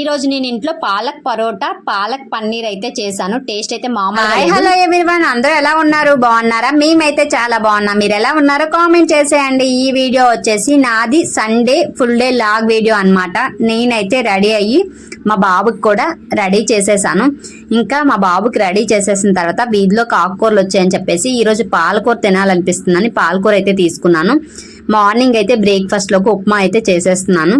ఈ రోజు నేను ఇంట్లో పాలక్ పరోటా పాలక్ పన్నీర్ అయితే చేశాను. టేస్ట్ అయితే మామూలు హలో ఎవ్రీవన్. అందరూ ఎలా ఉన్నారు? బాగున్నారా? మేమైతే చాలా బాగున్నాం. మీరు ఎలా ఉన్నారో కామెంట్ చేసేయండి. ఈ వీడియో వచ్చేసి నాది Sunday full day vlog video అన్నమాట. నేనైతే రెడీ అయ్యి మా బాబుకి కూడా రెడీ చేసేసాను. ఇంకా మా బాబుకి రెడీ చేసేసిన తర్వాత వీధిలో ఆకుకూరలు వచ్చాయని చెప్పేసి ఈరోజు పాలకూర తినాలనిపిస్తుందని పాలకూర అయితే తీసుకున్నాను. మార్నింగ్ అయితే బ్రేక్ఫాస్ట్లోకి ఉప్మా అయితే చేసేస్తున్నాను.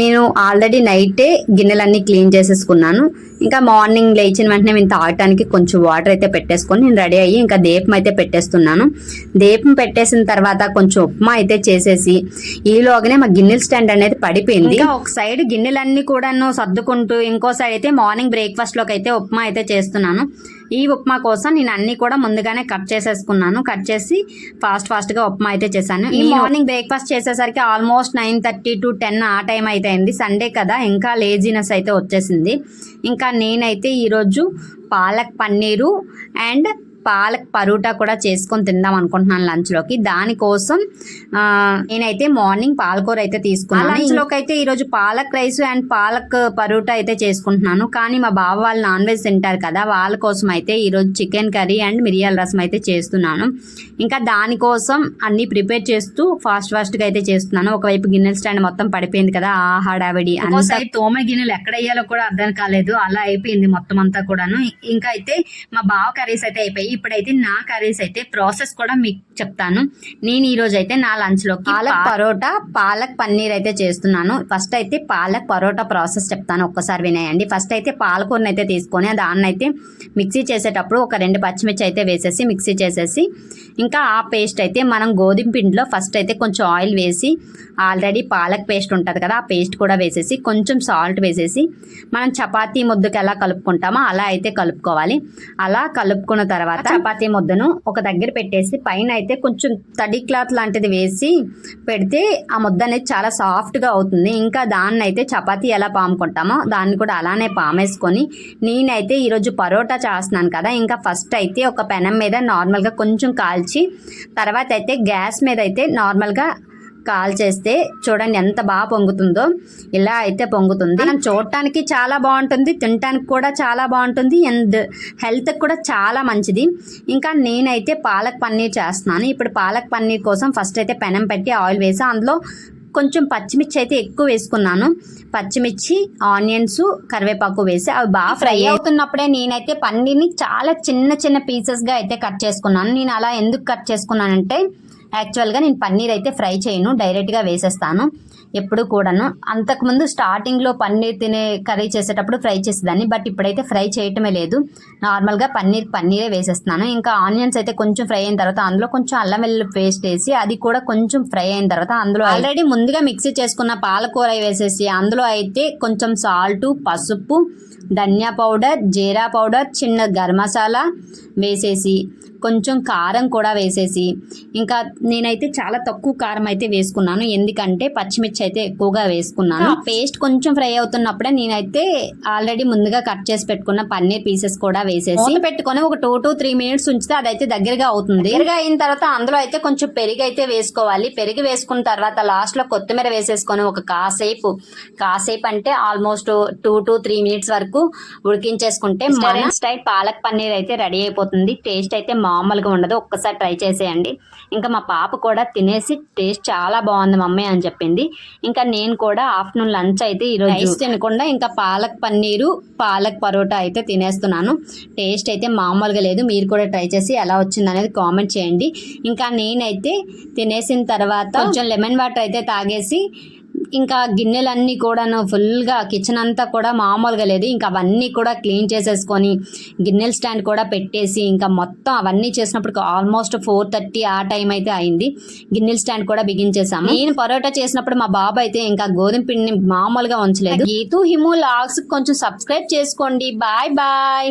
నేను ఆల్రెడీ నైటే గిన్నెలన్నీ క్లీన్ చేసేసుకున్నాను. ఇంకా మార్నింగ్ లేచిన వెంటనే నేను తాగటానికి కొంచెం వాటర్ అయితే పెట్టేసుకొని నేను రెడీ అయ్యి ఇంకా దీపం అయితే పెట్టేస్తున్నాను. దీపం పెట్టేసిన తర్వాత కొంచెం ఉప్మా అయితే చేసేసి ఈలోగానే మా గిన్నెల స్టాండ్ అనేది పడిపోయింది. ఒక సైడ్ గిన్నెలన్నీ కూడాను సర్దుకుంటూ ఇంకో సైడ్ అయితే మార్నింగ్ బ్రేక్ఫాస్ట్లోకి అయితే ఉప్మా అయితే చేస్తున్నాను. ఈ ఉప్మా కోసం నేను అన్ని కూడా ముందుగానే కట్ చేసేసుకున్నాను. కట్ చేసి ఫాస్ట్ ఫాస్ట్గా ఉప్మా అయితే చేశాను. ఈ మార్నింగ్ బ్రేక్ఫాస్ట్ చేసేసరికి almost nine thirty to ten ఆ టైం అయితే అయింది. సండే కదా ఇంకా లేజినెస్ అయితే వచ్చేసింది. ఇంకా నేనైతే ఈరోజు పాలక్ పన్నీరు అండ్ పాలక్ పరోటా కూడా చేసుకొని తిందాం అనుకుంటున్నాను లంచ్లోకి. దానికోసం నేనైతే మార్నింగ్ పాలకూర అయితే తీసుకున్నాను. లంచ్లోకి అయితే ఈరోజు పాలక్ రైస్ అండ్ పాలక్ పరోటా అయితే చేసుకుంటున్నాను. కానీ మా బావ వాళ్ళు నాన్ వెజ్ తింటారు కదా వాళ్ళ కోసం అయితే ఈరోజు చికెన్ కర్రీ అండ్ మిరియాల రసం అయితే చేస్తున్నాను. ఇంకా దానికోసం అన్ని ప్రిపేర్ చేస్తూ ఫాస్ట్ ఫాస్ట్గా అయితే చేస్తున్నాను. ఒకవైపు గిన్నెల స్టాండ్ మొత్తం పడిపోయింది కదా ఆ హడావిడి అంతా. తోమ గిన్నెలు ఎక్కడ వేయాలో కూడా అర్థం కాలేదు. అలా అయిపోయింది మొత్తం అంతా కూడాను. ఇంకా అయితే మా బావ కర్రీస్ అయితే అయిపోయి ఇప్పుడైతే నా కర్రీస్ అయితే ప్రాసెస్ కూడా మీకు చెప్తాను. నేను ఈ రోజు అయితే నా లంచ్లోకి పాలక్ పరోటా పాలక్ పన్నీర్ అయితే చేస్తున్నాను. ఫస్ట్ అయితే పాలక్ పరోటా ప్రాసెస్ చెప్తాను ఒక్కసారి వినేయండి. ఫస్ట్ అయితే పాలకూరని అయితే తీసుకొని దాన్ని అయితే మిక్సీ చేసేటప్పుడు ఒక రెండు పచ్చిమిర్చి అయితే వేసేసి మిక్సీ చేసేసి ఇంకా ఆ పేస్ట్ అయితే మనం గోధుమ పిండిలో ఫస్ట్ అయితే కొంచెం ఆయిల్ వేసి ఆల్రెడీ పాలక్ పేస్ట్ ఉంటుంది కదా ఆ పేస్ట్ కూడా వేసేసి కొంచెం సాల్ట్ వేసేసి మనం చపాతీ ముద్దకు ఎలా కలుపుకుంటామో అలా అయితే కలుపుకోవాలి. అలా కలుపుకున్న తర్వాత చపాతీ ముద్దను ఒక దగ్గర పెట్టేసి పైన అయితే కొంచెం తడి క్లాత్ లాంటిది వేసి పెడితే ఆ ముద్ద అనేది చాలా సాఫ్ట్గా అవుతుంది. ఇంకా దాన్ని అయితే చపాతీ ఎలా పాముకుంటామో దాన్ని కూడా అలానే పామేసుకొని నేనైతే ఈరోజు పరోటా చేస్తున్నాను కదా. ఇంకా ఫస్ట్ అయితే ఒక పెనం మీద నార్మల్గా కొంచెం కాల్చి తర్వాత అయితే గ్యాస్ మీద అయితే నార్మల్గా కాల్ చేస్తే చూడండి ఎంత బాగా పొంగుతుందో ఇలా అయితే పొంగుతుంది. మనం చూడటానికి చాలా బాగుంటుంది తినటానికి కూడా చాలా బాగుంటుంది అండ్ హెల్త్ కూడా చాలా మంచిది. ఇంకా నేనైతే పాలక్ పన్నీర్ చేస్తున్నాను. ఇప్పుడు పాలక్ పన్నీర్ కోసం ఫస్ట్ అయితే పెనం పెట్టి ఆయిల్ వేసి అందులో కొంచెం పచ్చిమిర్చి అయితే ఎక్కువ వేసుకున్నాను. పచ్చిమిర్చి ఆనియన్స్ కరివేపాకు వేసి అవి బాగా ఫ్రై అవుతున్నప్పుడే నేనైతే పన్నీర్ని చాలా చిన్న చిన్న పీసెస్గా అయితే కట్ చేసుకున్నాను. నేను అలా ఎందుకు కట్ చేసుకున్నానంటే యాక్చువల్గా నేను పన్నీర్ అయితే ఫ్రై చేయను డైరెక్ట్గా వేసేస్తాను. ఎప్పుడు కూడాను. అంతకుముందు స్టార్టింగ్లో పన్నీర్ తినే కర్రీ చేసేటప్పుడు ఫ్రై చేసేదాన్ని బట్ ఇప్పుడైతే ఫ్రై చేయటమే లేదు. నార్మల్గా పన్నీర్ పన్నీరే వేసేస్తున్నాను. ఇంకా ఆనియన్స్ అయితే కొంచెం ఫ్రై అయిన తర్వాత అందులో కొంచెం అల్లం వెల్లుల్లి పేస్ట్ వేసి అది కూడా కొంచెం ఫ్రై అయిన తర్వాత అందులో ఆల్రెడీ ముందుగా మిక్సీ చేసుకున్న పాలకూర వేసేసి అందులో అయితే కొంచెం సాల్ట్ పసుపు ధనియా పౌడర్ జీరా పౌడర్ చిన్న గరం మసాలా వేసేసి కొంచెం కారం కూడా వేసేసి ఇంకా నేనైతే చాలా తక్కువ కారం అయితే వేసుకున్నాను. ఎందుకంటే పచ్చిమిర్చి అయితే ఎక్కువగా వేసుకున్నాను. పేస్ట్ కొంచెం ఫ్రై అవుతున్నప్పుడే నేనైతే ఆల్రెడీ ముందుగా కట్ చేసి పెట్టుకున్న పన్నీర్ పీసెస్ కూడా వేసేసి పెట్టుకొని ఒక టూ టు త్రీ మినిట్స్ ఉంచితే అదైతే దగ్గరగా అవుతుంది. దగ్గరగా అయిన తర్వాత అందులో అయితే కొంచెం పెరుగు అయితే వేసుకోవాలి. పెరుగు వేసుకున్న తర్వాత లాస్ట్లో కొత్తిమీర వేసేసుకొని ఒక కాసేపు కాసేపు అంటే almost two to three minutes వరకు ఉడికించేసుకుంటే మన స్టైల్ పాలక్ పన్నీర్ అయితే రెడీ అయిపోతుంది. టేస్ట్ అయితే మామూలుగా ఉండదు. ఒక్కసారి ట్రై చేసేయండి. ఇంకా మా పాప కూడా తినేసి టేస్ట్ చాలా బాగుంది మమ్మీ అని చెప్పింది. ఇంకా నేను కూడా ఆఫ్టర్నూన్ లంచ్ అయితే ఈరోజు రైస్ తినకుండా ఇంకా పాలక్ పన్నీరు పాలక్ పరోటా అయితే తినేస్తున్నాను. టేస్ట్ అయితే మామూలుగా లేదు. మీరు కూడా ట్రై చేసి ఎలా వచ్చింది అనేది కామెంట్ చేయండి. ఇంకా నేనైతే తినేసిన తర్వాత కొంచెం లెమన్ వాటర్ అయితే తాగేసి ఇంకా గిన్నెలన్నీ కూడాను ఫుల్గా కిచెన్ అంతా కూడా మామూలుగా లేదు. ఇంకా అవన్నీ కూడా క్లీన్ చేసేసుకొని గిన్నెల స్టాండ్ కూడా పెట్టేసి ఇంకా మొత్తం అవన్నీ చేసినప్పుడు ఆల్మోస్ట్ ఫోర్ థర్టీ ఆ టైం అయితే అయింది. గిన్నెల స్టాండ్ కూడా బిగించేసాము. నేను పరోటా చేసినప్పుడు మా బాబు అయితే ఇంకా గోధుమ పిండిని మామూలుగా ఉంచలేదు. గీతు హిము లాగ్స్ కొంచెం సబ్స్క్రైబ్ చేసుకోండి. Bye bye.